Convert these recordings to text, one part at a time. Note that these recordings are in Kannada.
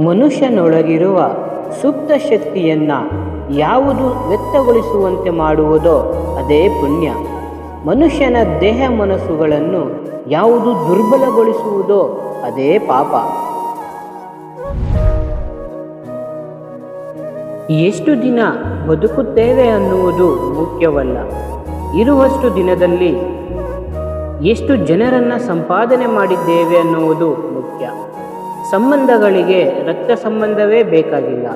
ಮನುಷ್ಯನೊಳಗಿರುವ ಸುಪ್ತ ಶಕ್ತಿಯನ್ನ ಯಾವುದು ವ್ಯಕ್ತಗೊಳಿಸುವಂತೆ ಮಾಡುವುದೋ ಅದೇ ಪುಣ್ಯ. ಮನುಷ್ಯನ ದೇಹ ಮನಸ್ಸುಗಳನ್ನು ಯಾವುದು ದುರ್ಬಲಗೊಳಿಸುವುದೋ ಅದೇ ಪಾಪ. ಎಷ್ಟು ದಿನ ಬದುಕುತ್ತೇವೆ ಅನ್ನುವುದು ಮುಖ್ಯವಲ್ಲ. ಇರುವಷ್ಟು ದಿನದಲ್ಲಿ ಎಷ್ಟು ಜನರನ್ನು ಸಂಪಾದನೆ ಮಾಡಿದ್ದೇವೆ ಅನ್ನುವುದು ಮುಖ್ಯ. ಸಂಬಂಧಗಳಿಗೆ ರಕ್ತ ಸಂಬಂಧವೇ ಬೇಕಾಗಿಲ್ಲ.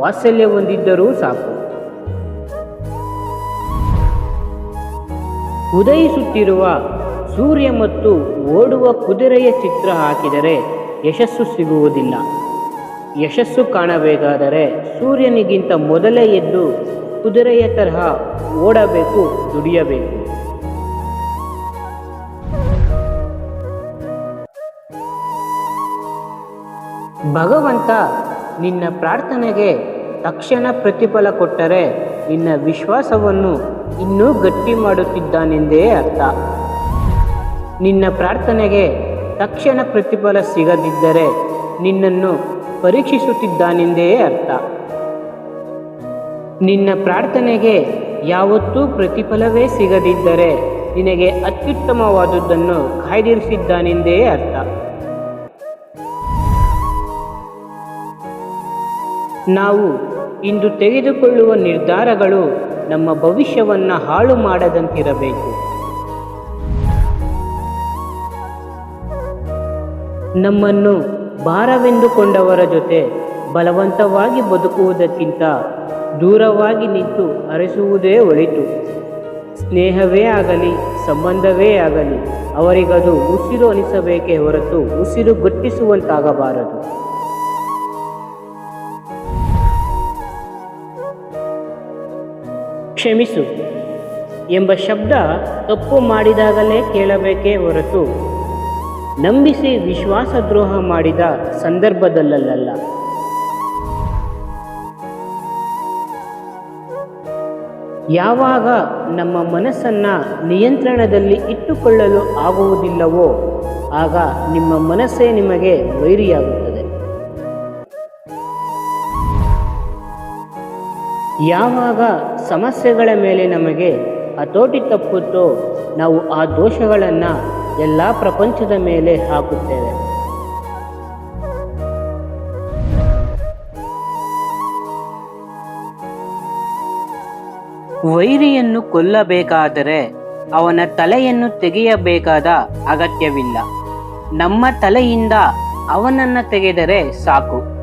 ವಾತ್ಸಲ್ಯ ಹೊಂದಿದ್ದರೂ ಸಾಕು. ಉದಯಿಸುತ್ತಿರುವ ಸೂರ್ಯ ಮತ್ತು ಓಡುವ ಕುದುರೆಯ ಚಿತ್ರ ಹಾಕಿದರೆ ಯಶಸ್ಸು ಸಿಗುವುದಿಲ್ಲ. ಯಶಸ್ಸು ಕಾಣಬೇಕಾದರೆ ಸೂರ್ಯನಿಗಿಂತ ಮೊದಲೇ ಎದ್ದು ಕುದುರೆಯ ತರಹ ಓಡಬೇಕು, ದುಡಿಯಬೇಕು. ಭಗವಂತ ನಿನ್ನ ಪ್ರಾರ್ಥನೆಗೆ ತಕ್ಷಣ ಪ್ರತಿಫಲ ಕೊಟ್ಟರೆ ನಿನ್ನ ವಿಶ್ವಾಸವನ್ನು ಇನ್ನೂ ಗಟ್ಟಿ ಮಾಡುತ್ತಿದ್ದಾನೆಂದೇ ಅರ್ಥ. ನಿನ್ನ ಪ್ರಾರ್ಥನೆಗೆ ತಕ್ಷಣ ಪ್ರತಿಫಲ ಸಿಗದಿದ್ದರೆ ನಿನ್ನನ್ನು ಪರೀಕ್ಷಿಸುತ್ತಿದ್ದಾನೆಂದೇ ಅರ್ಥ. ನಿನ್ನ ಪ್ರಾರ್ಥನೆಗೆ ಯಾವತ್ತೂ ಪ್ರತಿಫಲವೇ ಸಿಗದಿದ್ದರೆ ನಿನಗೆ ಅತ್ಯುತ್ತಮವಾದುದನ್ನು ಕಾಯ್ದಿರಿಸಿದ್ದಾನೆಂದೇ ಅರ್ಥ. ನಾವು ಇಂದು ತೆಗೆದುಕೊಳ್ಳುವ ನಿರ್ಧಾರಗಳು ನಮ್ಮ ಭವಿಷ್ಯವನ್ನು ಹಾಳು ಮಾಡದಂತಿರಬೇಕು. ನಮ್ಮನ್ನು ಭಾರವೆಂದುಕೊಂಡವರ ಜೊತೆ ಬಲವಂತವಾಗಿ ಬದುಕುವುದಕ್ಕಿಂತ ದೂರವಾಗಿ ನಿಂತು ಅರಸುವುದೇ ಒಳಿತು. ಸ್ನೇಹವೇ ಆಗಲಿ, ಸಂಬಂಧವೇ ಆಗಲಿ, ಅವರಿಗದು ಉಸಿರು ಅನಿಸಬೇಕೇ ಹೊರತು ಉಸಿರು ಗಟ್ಟಿಸುವಂತಾಗಬಾರದು. ಕ್ಷಮಿಸು ಎಂಬ ಶಬ್ದ ತಪ್ಪು ಮಾಡಿದಾಗಲೇ ಕೇಳಬೇಕೇ ಹೊರತು ನಂಬಿಸಿ ವಿಶ್ವಾಸದ್ರೋಹ ಮಾಡಿದ ಸಂದರ್ಭದಲ್ಲಲ್ಲ ಯಾವಾಗ ನಮ್ಮ ಮನಸ್ಸನ್ನ ನಿಯಂತ್ರಣದಲ್ಲಿ ಇಟ್ಟುಕೊಳ್ಳಲು ಆಗುವುದಿಲ್ಲವೋ ಆಗ ನಿಮ್ಮ ಮನಸ್ಸೇ ನಿಮಗೆ ವೈರಿಯಾಗುತ್ತದೆ. ಯಾವಾಗ ಸಮಸ್ಯೆಗಳ ಮೇಲೆ ನಮಗೆ ಹತೋಟಿ ತಪ್ಪುತ್ತೋ ನಾವು ಆ ದೋಷಗಳನ್ನು ಎಲ್ಲ ಪ್ರಪಂಚದ ಮೇಲೆ ಹಾಕುತ್ತೇವೆ. ವೈರಿಯನ್ನು ಕೊಲ್ಲಬೇಕಾದರೆ ಅವನ ತಲೆಯನ್ನು ತೆಗೆಯಬೇಕಾದ ಅಗತ್ಯವಿಲ್ಲ. ನಮ್ಮ ತಲೆಯಿಂದ ಅವನನ್ನು ತೆಗೆದರೆ ಸಾಕು.